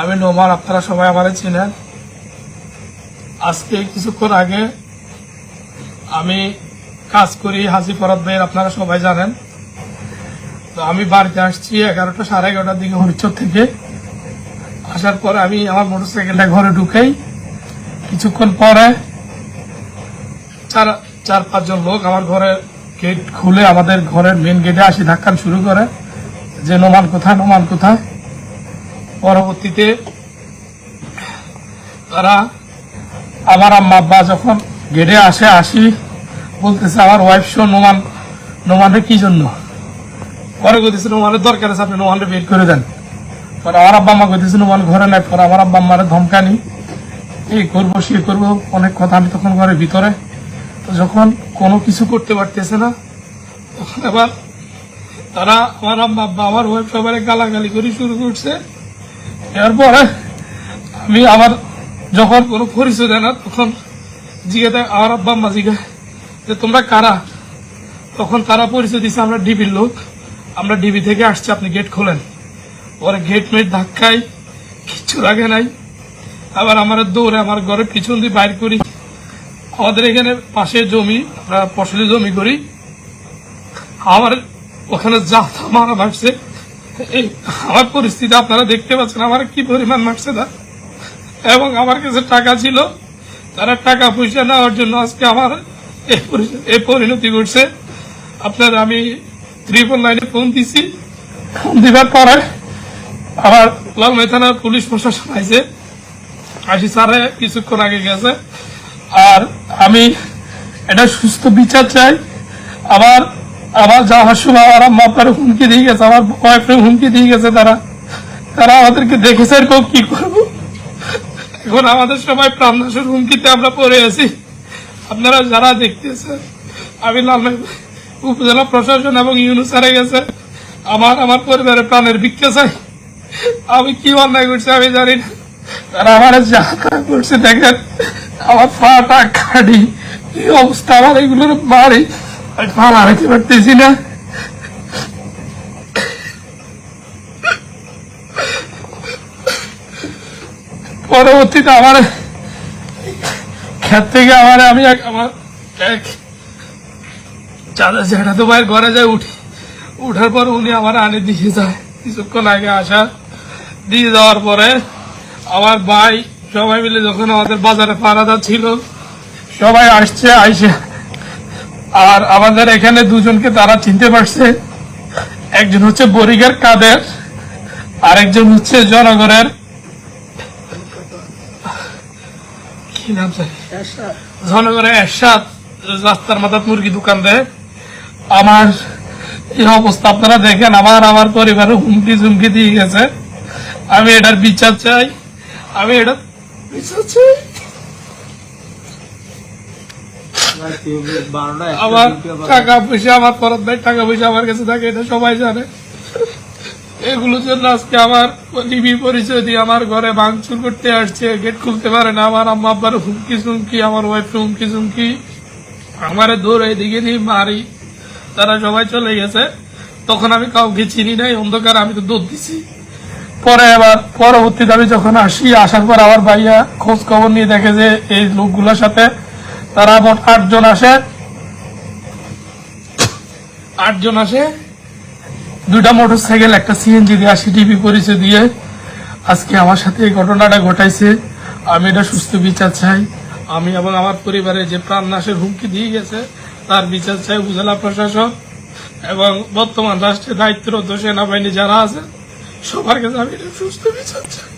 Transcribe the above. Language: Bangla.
আমি নোমান আপনারা সবাই আমারে চিনেন। আজকে কিছুক্ষণ আগে আমি কাজ করি হাজি ফরাদ ভাইয়ের, আপনারা সবাই জানেন। তো আমি বাড়িতে আসছি এগারোটা সাড়ে এগারোটার দিকে হরিচর থেকে। আসার পরে আমি আমার মোটরসাইকেলটা ঘরে ঢুকেই কিছুক্ষণ পরে চার চার পাঁচজন লোক আমার ঘরে গেট খুলে আমাদের ঘরের মেন গেটে আসি, ধাক্কান শুরু করে যে নোমান কোথায়? নোমান কোথায়? পরবর্তীতে তারা আমার আব্বা যখন গেটে আসে, আসি, বলতেছে, আমার ওয়াইফ শো নোমান, নোমানের কি জন্য? পরে কইতেছে, নোমানের দরকার আছে, আপনি নোমানকে বের করে দেন। পরে আমার আব্বা আম্মা কইতেছে, নোমান ঘরে নাই। পরে আমার আব্বা আম্মারে ধমকানি এই করব, সে করব, অনেক কথা আমি তখন ঘরের ভিতরে। তো যখন কোনো কিছু করতে পারতেছে না, তখন আবার তারা আমার আব্বা, আমার ওয়াইফ সবাই গালাগালি করে শুরু করছে। এরপরে আমি আবার যখন কোনো পরিচয় দেয় না, তখন জিজ্ঞে দেয় আমার আব্বা আম্মা জিজ্ঞে যে তোমরা কারা? তখন তারা পরিচয় দিচ্ছে আমরা ডিবির লোক। আমরা ডিবি থেকে আসছি, আপনি গেট খোলেন। পরে গেট মেট ধাক্কায়, কিচ্ছু লাগে নাই। আবার আমার দৌড়ে আমার ঘরের পিছন দিয়ে বাইর করি। আমাদের এখানে পাশে জমি, আমরা ফসলি জমি করি। আমার ওখানে যা মারা মারছে এই আমার পরিস্থিতি আপনারা দেখতে পাচ্ছেন, আমার কি পরিমাণ মারছে না এবং আমার কাছে টাকা ছিল, তারা টাকা পয়সা নেওয়ার জন্য আজকে আমার এই পরিণতি ঘটছে। আপনার আমি ত্রিপল লাইনে ফোন দিছি। ফোন দিবার পরে আমার লালমাই থানার পুলিশ প্রশাসন আছে আসি স্যারে কিছুক্ষণ আগে গেছে। আর আমি এটা সুস্থ বিচার চাই। আবার আবার যাওয়ার সময় আমার আম্মা হুমকি দিয়ে গেছে, আমার ওয়াইফে হুমকি দিয়ে গেছে, তারা তারা আমাদেরকে দেখেছে এরকম কি করব? এখন আমাদের সবাই প্রাণনাশের হুমকিতে আমরা পড়ে আছি। আপনারা যারা দেখতেছেন, আমি উপজেলা প্রশাসন এবং ইউনুসারে গেছে, আমার আমার পরিবারের প্রাণের ভিক্ষা চাই। আমি কি অন্যায় করছি আমি জানি না। তারা আমার যা করছে, দেখেন, আমার পাটা খাড়ি কি অবস্থা আমার এগুলোর বাড়ি। পারতেছি না। পরবর্তীতে আমার ক্ষেত থেকে আমার আমি আমার এক চাঁদা জ্যাঠাতো ভাইয়ের ঘরে যায় উঠি। উঠার পর উনি আমার আনে দিয়ে যায়। কিছুক্ষণ আগে আসা দিয়ে যাওয়ার পরে আমার ভাই সবাই মিলে যখন আমাদের বাজারে পাড়াদা ছিল, সবাই আসছে, আইসে আর আমাদের এখানে দুজনকে তারা চিনতে পারছে। একজন হচ্ছে বরিগার কাদের আরেকজন হচ্ছে জনগণের। কি নাম জনগণের একসাথ রাস্তার মাথার মুরগি দোকান দেয়। আমার এই অবস্থা আপনারা দেখেন আমার আমার পরিবারে হুমকি ঝুমকি দিয়ে গেছে। আমি এটার বিচার চাই। আমি এটা বিচার চাই? আমার টাকা পয়সা আমার ভাই টাকা পয়সা আমার কাছে থাকে এটা সবাই জানে। এগুলোর জন্য আজকে আমার লিবি পরিচয় দিয়ে আমার ঘরে ভাঙচুর করতে আসছে গেট খুলতে পারে না আমার আম্মা আব্বার হুমকি চুমকি আমার ওয়াইফ হুমকি চুমকি আমার দৌড় এদিকে নিয়ে মারি তারা সবাই চলে গেছে। তখন আমি কাউকে চিনি নাই অন্ধকার আমি তো দৌড় দিছি। পরে আবার পরবর্তীতে আমি যখন আসি আসার পর আমার ভাইয়া খোঁজ খবর নিয়ে দেখে যে এই লোকগুলোর সাথে তারা মোট আটজন আসে। আটজন আসে। দুইটা মোটর সাইকেল একটা সিএনজি দিয়ে আসি টিভি পরিচয় দিয়ে আজকে আমার সাথে এই ঘটনাটা ঘটাইছে। আমি এটা সুস্থ বিচার চাই। আমি এবং আমার পরিবারে যে প্রাণ নাশের হুমকি দিয়ে গেছে, তার বিচার চাই উপজেলা প্রশাসন এবং বর্তমান রাষ্ট্রের দায়িত্বরত সেনাবাহিনী যারা আছে সবার কাছে আমি এটা সুস্থ বিচার চাই।